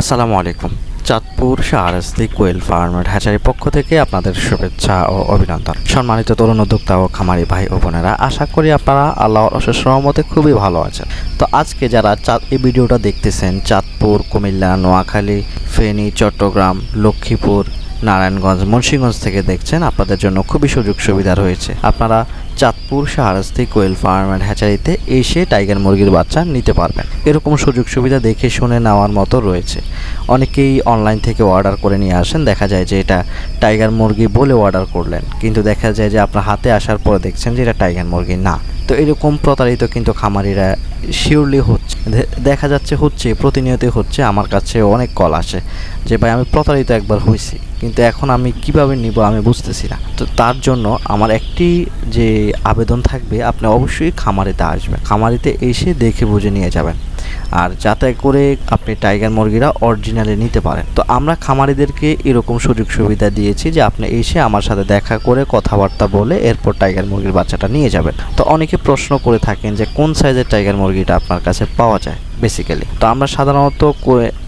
আসসালামু আলাইকুম। চাঁদপুর শাহরাস্তি কোয়েল ফার্মের হ্যাচারির পক্ষ থেকে আপনাদের শুভেচ্ছা ও অভিনন্দন। সম্মানিত তরুণ উদ্যোক্তা ও খামারি ভাই ও বোনেরা, আশা করি আপনারা আল্লাহর অশেষ রহমতে খুবই ভালো আছেন। তো আজকে যারা চাঁদ, এই ভিডিওটা দেখতেছেন, চাঁদপুর, কুমিল্লা, নোয়াখালী, ফেনী, চট্টগ্রাম, লক্ষ্মীপুর, নারায়ণগঞ্জ, মুন্সিগঞ্জ থেকে দেখছেন, আপনাদের জন্য খুবই সুযোগ সুবিধা রয়েছে। আপনারা Chandpur Shahrasti quail farm and হ্যাচারিতে এসে টাইগার মুরগির বাচ্চা নিতে পারবেন। এরকম সুযোগ সুবিধা দেখে শুনে নেওয়ার মতো রয়েছে। অনেকেই অনলাইন থেকে অর্ডার করে নিয়ে আসেন। দেখা যায় যে এটা টাইগার মুরগি বলে অর্ডার করলেন। কিন্তু দেখা যায় যে আপনার হাতে আসার পরে দেখছেন যে এটা টাইগার মুরগি না। তো এরকম প্রতারিত কিন্তু খামারিরা শিওরলি হচ্ছে। দেখা যাচ্ছে হচ্ছে, প্রতিনিয়তই হচ্ছে, আমার কাছে অনেক কল আসে যে, ভাই, আমি প্রতারিত একবার হয়েছি, কিন্তু এখন আমি কীভাবে নিব আমি বুঝতেছি না। তো তার জন্য আমার একটি যে আবেদন থাকবে, আপনি অবশ্যই খামারিতে আসবেন। খামারিতে এসে দেখে বুঝে নিয়ে যাবেন। আর যাতে করে আপনি টাইগার মুরগিরা অরিজিনালি নিতে পারেন। তো আমরা খামারিদেরকে এরকম সুযোগ সুবিধা দিয়েছি যে, আপনি এসে আমার সাথে দেখা করে কথাবার্তা বলে এরপর টাইগার মুরগির বাচ্চাটা নিয়ে যাবেন। তো অনেকে প্রশ্ন করে থাকেন যে, কোন সাইজের টাইগার মুরগিটা আপনার কাছে পাওয়া যায় বেসিক্যালি তো আমরা সাধারণত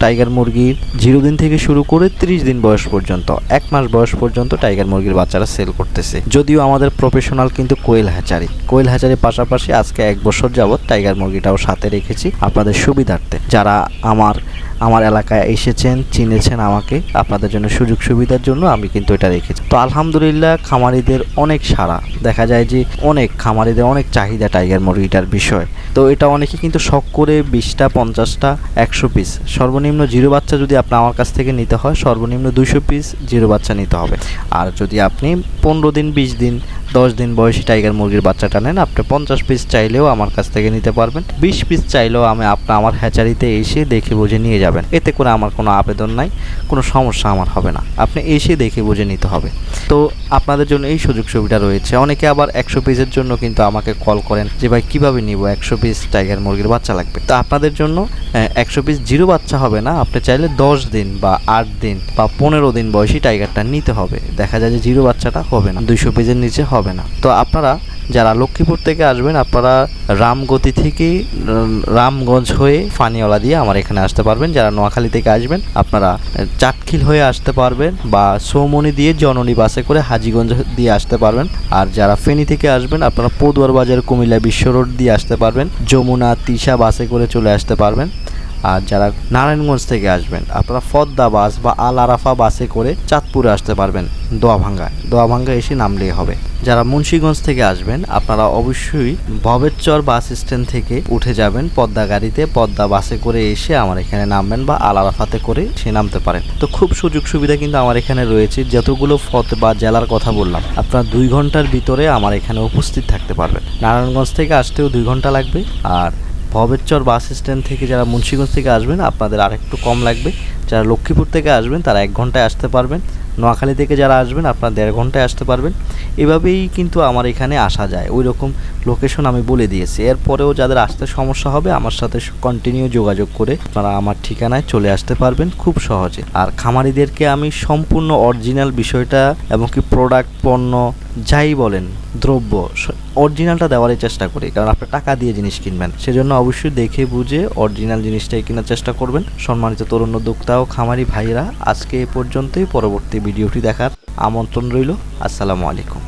টাইগার মুরগি জিরো দিন থেকে শুরু করে ত্রিশ দিন বয়স পর্যন্ত, এক মাস বয়স পর্যন্ত টাইগার মুরগির বাচ্চারা সেল করতেছে। যদিও আমাদের প্রফেশনাল কিন্তু কোয়েল হ্যাচারি কোয়েল হ্যাচারির পাশাপাশি আজকে এক বছর যাবত টাইগার মুরগিটাও সাথে রেখেছি আপনাদের সুবিধার্থে। যারা আমার আমার এলাকায় এসেছেন, চিনেছেন আমাকে। আপনাদের জন্য সুযোগ সুবিধার জন্য আমি কিন্তু এটা রেখেছি। তো আলহামদুলিল্লাহ খামারিদের অনেক সাড়া। দেখা যায় যে অনেক খামারিদের অনেক চাহিদা টাইগার মুরগিটার বিষয়। তো এটা অনেকে কিন্তু শখ করে বিশটা, পঞ্চাশটা, একশো পিস। সর্বনিম্ন জিরো বাচ্চা যদি আপনি আমার কাছ থেকে নিতে হয়, সর্বনিম্ন দুশো পিস জিরো বাচ্চা নিতে হবে। আর যদি আপনি পনেরো দিন, বিশ দিন দশ দিন বয়সী টাইগার মুরগির বাচ্চাটা নেন, আপনি পঞ্চাশ পিস চাইলেও আমার কাছ থেকে নিতে পারবেন। বিশ পিস চাইলেও আমি আপনি আমার হ্যাচারিতে এসে দেখে বুঝে নিয়ে যাবেন। এতে করে আমার কোনো আবেদন নাই, কোনো সমস্যা আমার হবে না। আপনি এসে দেখে বুঝে নিতে হবে। তো আপনাদের জন্য এই সুযোগ সুবিধা রয়েছে। অনেকে আবার একশো পিসের জন্য কিন্তু আমাকে কল করেন যে, ভাই, কীভাবে নিব? একশো পিস টাইগার মুরগির বাচ্চা লাগবে? তো আপনাদের জন্য একশো পিস জিরো বাচ্চা হবে না। আপনি চাইলে দশ দিন বা আট দিন বা পনেরো দিন বয়সী টাইগারটা নিতে হবে। দেখা যায় যে জিরো বাচ্চাটা হবে না। দুইশো পিসের নিচে হবে না। তো আপনারা যারা লক্ষ্মীপুর থেকে আসবেন, আপনারা রামগতি থেকে রামগঞ্জ হয়ে ফানিওলা দিয়ে আমার এখানে আসতে পারবেন। যারা নোয়াখালী থেকে আসবেন, আপনারা চাটখিল হয়ে আসতে পারবেন বা সৌমনি দিয়ে জননী বাসে করে হাজিগঞ্জ দিয়ে আসতে পারবেন। আর যারা ফেনী থেকে আসবেন, আপনারা পদুয়ার বাজার, কুমিল্লা বিশ্ব রোড দিয়ে আসতে পারবেন। যমুনা, তিশা বাসে করে চলে আসতে পারবেন। আর যারা নারায়ণগঞ্জ থেকে আসবেন, আপনারা ফদ্দা বাস বা আল আরাফা বাসে করে চাঁদপুরে আসতে পারবেন। দোয়াভাঙ্গায়। দোয়াভাঙ্গা এসে নামলেই হবে। যারা মুন্সীগঞ্জ থেকে আসবেন, আপনারা অবশ্যই ভবেরচর বাস স্ট্যান্ড থেকে উঠে যাবেন। পদ্মা গাড়িতে, পদ্মা বাসে করে এসে আমার এখানে নামবেন বা আল আরাফাতে করে সে নামতে পারেন। তো খুব সুযোগ সুবিধা কিন্তু আমার এখানে রয়েছে। যতগুলো ফত বা জেলার কথা বললাম, আপনারা দুই ঘণ্টার ভিতরে আমার এখানে উপস্থিত থাকতে পারবেন। নারায়ণগঞ্জ থেকে আসতেও দুই ঘণ্টা লাগবে। আর ভবেরচর বাস স্ট্যান্ড থেকে যারা মুন্সিগঞ্জ থেকে আসবেন, আপনাদের আরেকটু কম লাগবে। যারা লক্ষ্মীপুর থেকে আসবেন, তারা এক ঘন্টায় আসতে পারবেন। নোয়াখালী থেকে যারা আসবেন, আপনার দেড় ঘন্টায় আসতে পারবেন। এভাবেই কিন্তু আমার এখানে আসা যায়। ওই রকম লোকেশন আমি বলে দিয়েছি। এরপরেও যাদের আসতে সমস্যা হবে, আমার সাথে কন্টিনিউ যোগাযোগ করে আপনারা আমার ঠিকানায় চলে আসতে পারবেন খুব সহজে। আর খামারিদেরকে আমি সম্পূর্ণ অরিজিনাল বিষয়টা এবং কি প্রোডাক্ট পণ্য, যাই বলেন, দ্রব্য অরিজিনালটা দেওয়ারই চেষ্টা করি। কারণ আপনি টাকা দিয়ে জিনিস কিনবেন। সেজন্য অবশ্যই দেখে বুঝে অরিজিনাল জিনিসটাই কেনার চেষ্টা করবেন। সম্মানিত তরুণ উদ্যোক্তা ও খামারি ভাইরা আজকে এ পর্যন্তই। পরবর্তী ভিডিওটি দেখার আমন্ত্রণ রইল। আসসালামু আলাইকুম।